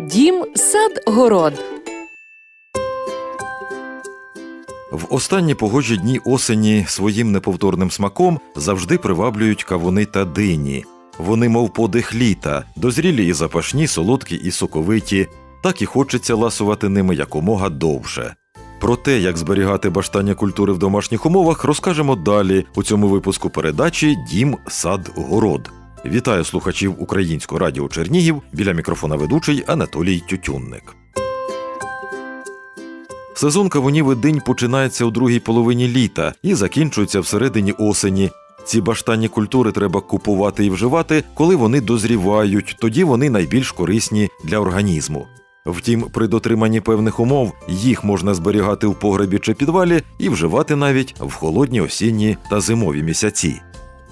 Дім, сад, город. В останні погожі дні осені своїм неповторним смаком завжди приваблюють кавуни та дині. Вони, мов подих літа, дозрілі і запашні, солодкі і соковиті, так і хочеться ласувати ними якомога довше. Про те, як зберігати баштання культури в домашніх умовах, розкажемо далі у цьому випуску передачі Дім, сад, город. Вітаю слухачів Українського радіо Чернігів біля мікрофона ведучий Анатолій Тютюнник. Сезон кавунів і динь починається у другій половині літа і закінчується всередині осені. Ці баштанні культури треба купувати і вживати, коли вони дозрівають, тоді вони найбільш корисні для організму. Втім, при дотриманні певних умов їх можна зберігати в погребі чи підвалі і вживати навіть в холодні осінні та зимові місяці.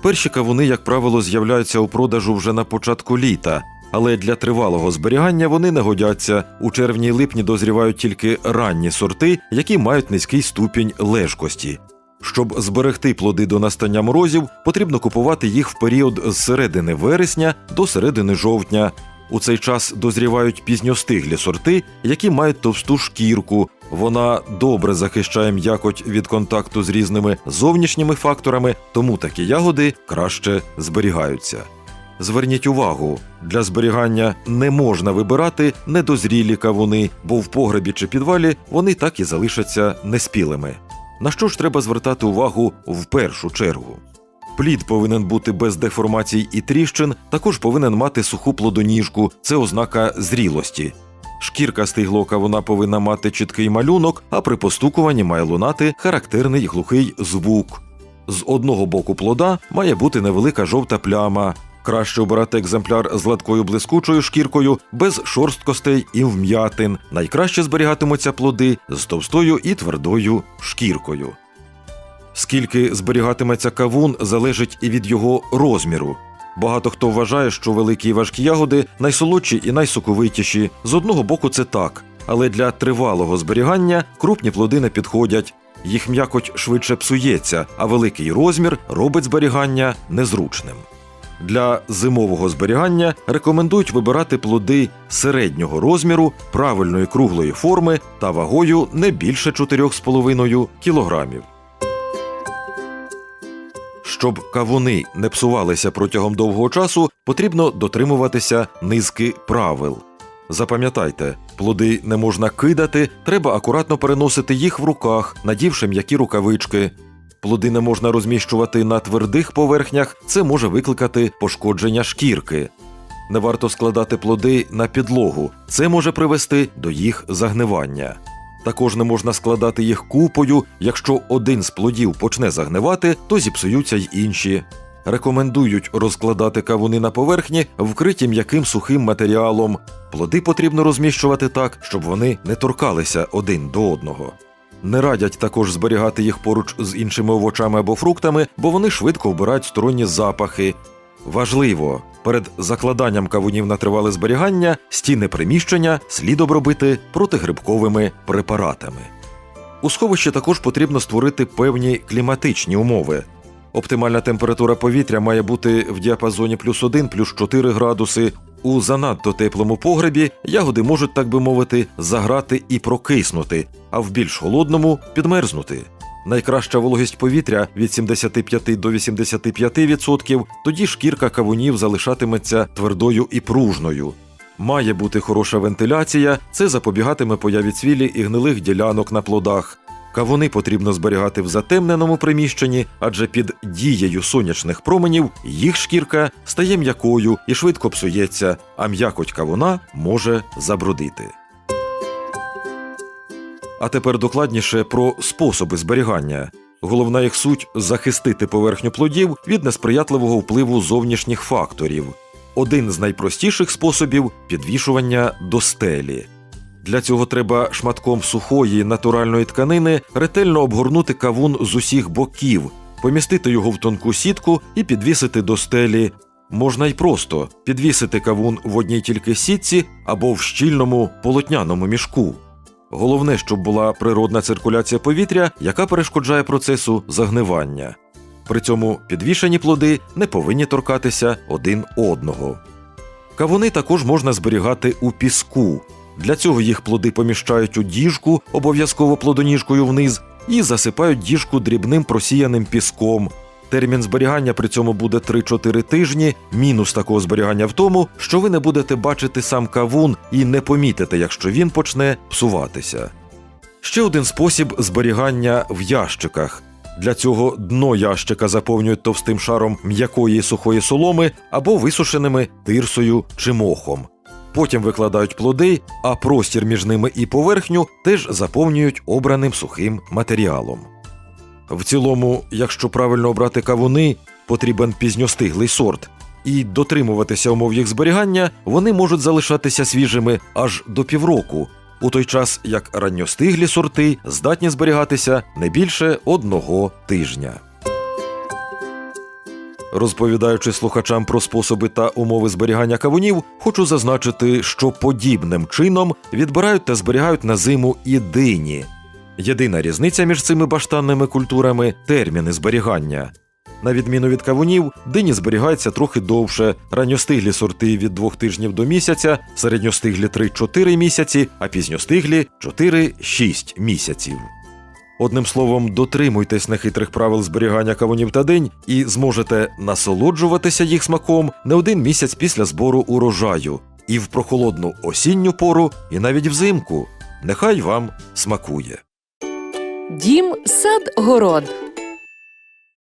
Перші кавуни, як правило, з'являються у продажу вже на початку літа, але для тривалого зберігання вони не годяться. У червні липні дозрівають тільки ранні сорти, які мають низький ступінь лежкості. Щоб зберегти плоди до настання морозів, потрібно купувати їх в період з середини вересня до середини жовтня. У цей час дозрівають пізньостиглі сорти, які мають товсту шкірку. Вона добре захищає м'якоть від контакту з різними зовнішніми факторами, тому такі ягоди краще зберігаються. Зверніть увагу, для зберігання не можна вибирати недозрілі кавуни, бо в погребі чи підвалі вони так і залишаться неспілими. На що ж треба звертати увагу в першу чергу? Плід повинен бути без деформацій і тріщин, також повинен мати суху плодоніжку, це ознака зрілості. Шкірка стиглого кавуна повинна мати чіткий малюнок, а при постукуванні має лунати характерний глухий звук. З одного боку плода має бути невелика жовта пляма. Краще обирати екземпляр з гладкою блискучою шкіркою, без шорсткостей і вм'ятин. Найкраще зберігатимуться плоди з товстою і твердою шкіркою. Скільки зберігатиметься кавун, залежить і від його розміру. Багато хто вважає, що великі і важкі ягоди найсолодші і найсоковитіші. З одного боку, це так, але для тривалого зберігання крупні плоди не підходять. Їх м'якоть швидше псується, а великий розмір робить зберігання незручним. Для зимового зберігання рекомендують вибирати плоди середнього розміру, правильної круглої форми та вагою не більше 4,5 кілограмів. Щоб кавуни не псувалися протягом довгого часу, потрібно дотримуватися низки правил. Запам'ятайте, плоди не можна кидати, треба акуратно переносити їх в руках, надівши м'які рукавички. Плоди не можна розміщувати на твердих поверхнях, це може викликати пошкодження шкірки. Не варто складати плоди на підлогу, це може привести до їх загнивання. Також не можна складати їх купою. Якщо один з плодів почне загнивати, то зіпсуються й інші. Рекомендують розкладати кавуни на поверхні, вкриті м'яким сухим матеріалом. Плоди потрібно розміщувати так, щоб вони не торкалися один до одного. Не радять також зберігати їх поруч з іншими овочами або фруктами, бо вони швидко вбирають сторонні запахи. Важливо, перед закладанням кавунів на тривале зберігання стіни приміщення слід обробити протигрибковими препаратами. У сховищі також потрібно створити певні кліматичні умови. Оптимальна температура повітря має бути в діапазоні плюс 1 плюс 4 градуси. У занадто теплому погребі ягоди можуть, так би мовити, заграти і прокиснути, а в більш холодному підмерзнути. Найкраща вологість повітря від 75 до 85%, тоді шкірка кавунів залишатиметься твердою і пружною. Має бути хороша вентиляція, це запобігатиме появі цвілі і гнилих ділянок на плодах. Кавуни потрібно зберігати в затемненому приміщенні, адже під дією сонячних променів їх шкірка стає м'якою і швидко псується, а м'якоть кавуна може забрудити. А тепер докладніше про способи зберігання. Головна їх суть захистити поверхню плодів від несприятливого впливу зовнішніх факторів. Один з найпростіших способів підвішування до стелі. Для цього треба шматком сухої натуральної тканини ретельно обгорнути кавун з усіх боків, помістити його в тонку сітку і підвісити до стелі. Можна й просто підвісити кавун в одній тільки сітці або в щільному полотняному мішку. Головне, щоб була природна циркуляція повітря, яка перешкоджає процесу загнивання. При цьому підвішені плоди не повинні торкатися один одного. Кавуни також можна зберігати у піску. Для цього їх плоди поміщають у діжку, обов'язково плодоніжкою вниз, і засипають діжку дрібним просіяним піском. Термін зберігання при цьому буде 3-4 тижні. Мінус такого зберігання в тому, що ви не будете бачити сам кавун і не помітите, якщо він почне псуватися. Ще один спосіб зберігання в ящиках. Для цього дно ящика заповнюють товстим шаром м'якої сухої соломи або висушеними тирсою чи мохом. Потім викладають плоди, а простір між ними і поверхню теж заповнюють обраним сухим матеріалом. В цілому, якщо правильно обрати кавуни, потрібен пізньостиглий сорт, і дотримуватися умов їх зберігання вони можуть залишатися свіжими аж до півроку, у той час як ранньостиглі сорти здатні зберігатися не більше одного тижня. Розповідаючи слухачам про способи та умови зберігання кавунів, хочу зазначити, що подібним чином відбирають та зберігають на зиму і дині. Єдина різниця між цими баштанними культурами терміни зберігання. На відміну від кавунів, дині зберігаються трохи довше, ранньостиглі сорти від двох тижнів до місяця, середньостиглі 3-4 місяці, а пізньостиглі 4-6 місяців. Одним словом, дотримуйтесь нехитрих правил зберігання кавунів та динь і зможете насолоджуватися їх смаком не один місяць після збору урожаю, і в прохолодну осінню пору, і навіть взимку. Нехай вам смакує. Дім сад город.